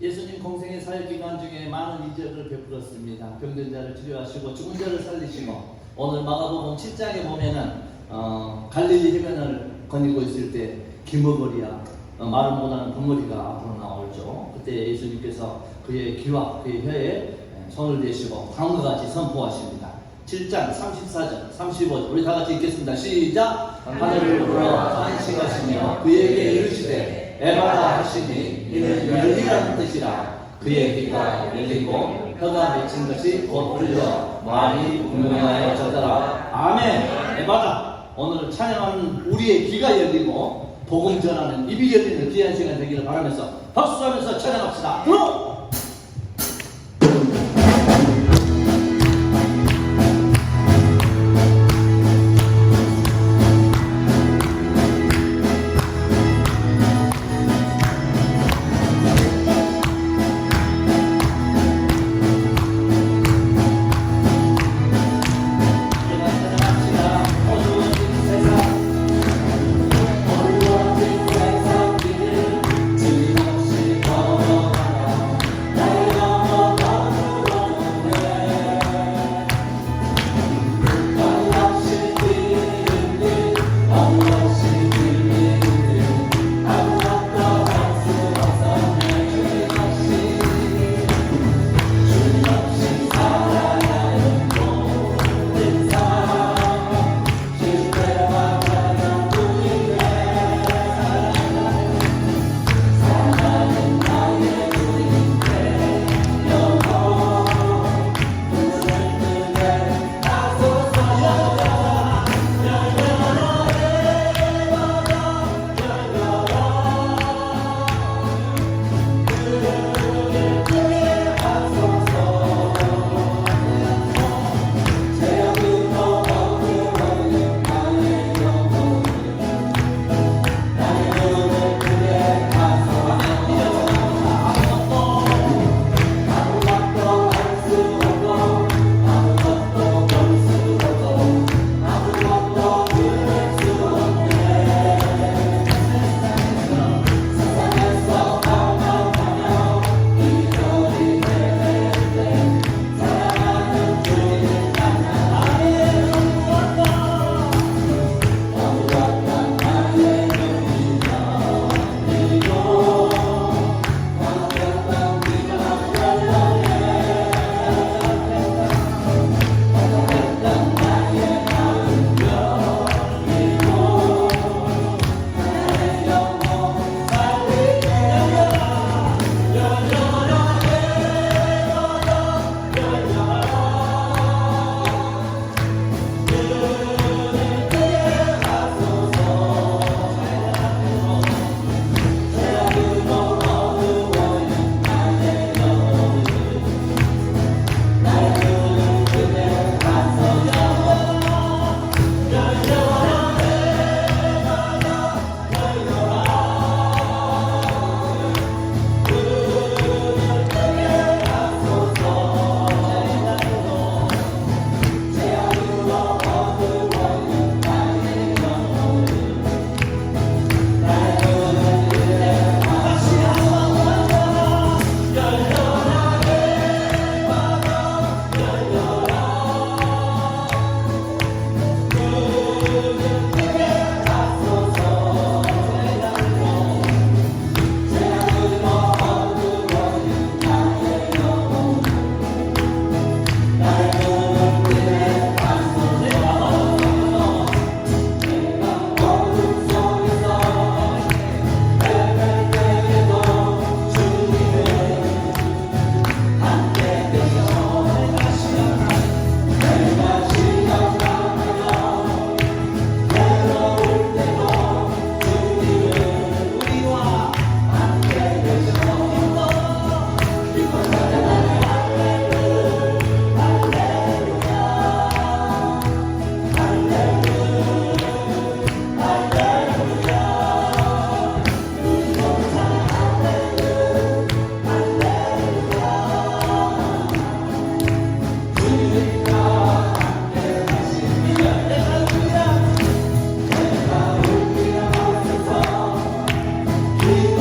예수님 공생의 사역 기간 중에 많은 이적을 베풀었습니다. 병든 자를 치료하시고 죽은 자를 살리시고 오늘 마가복음 7장에 보면은 어, 갈릴리 해변을 거니고 있을 때 기머거리야 어, 말을 못하는 덩어리가 앞으로 나오죠. 그때 예수님께서 그의 귀와 그의 혀에 손을 대시고 다음과 같이 선포하십니다. 7장 34절, 35절 우리 다 같이 읽겠습니다. 시작. 하늘을 불어 안식하시며 그에게 이르시되 에바다 하시니 이는 열리라는 뜻이라 그의 귀가 열리고 혀가 맺힌 것이 곧 들려 말이 분명하여 졌더라. 아멘. 에바다. 오늘 찬양하는 우리의 귀가 열리고 복음 전하는 입이 열리는 귀한 시간 되기를 바라면서 박수하면서 찬양합시다. 들어!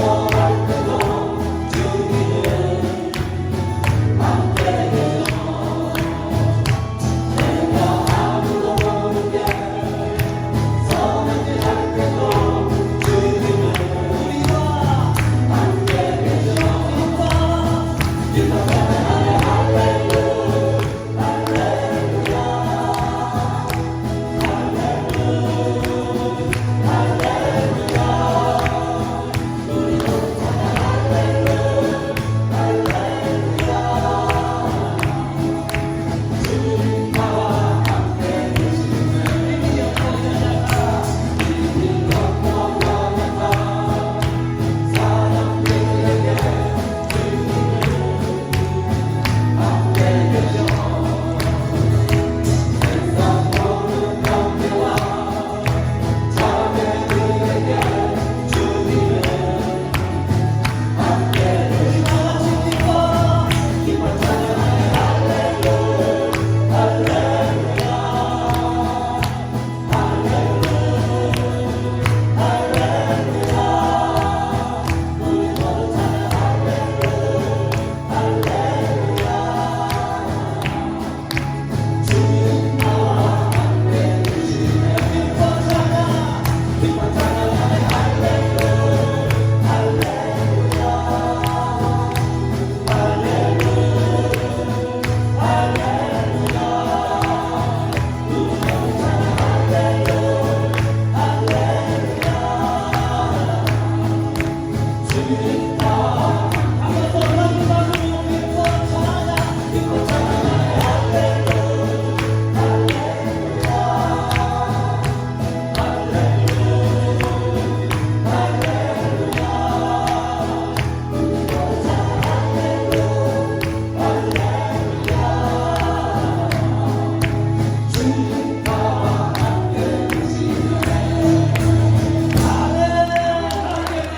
more.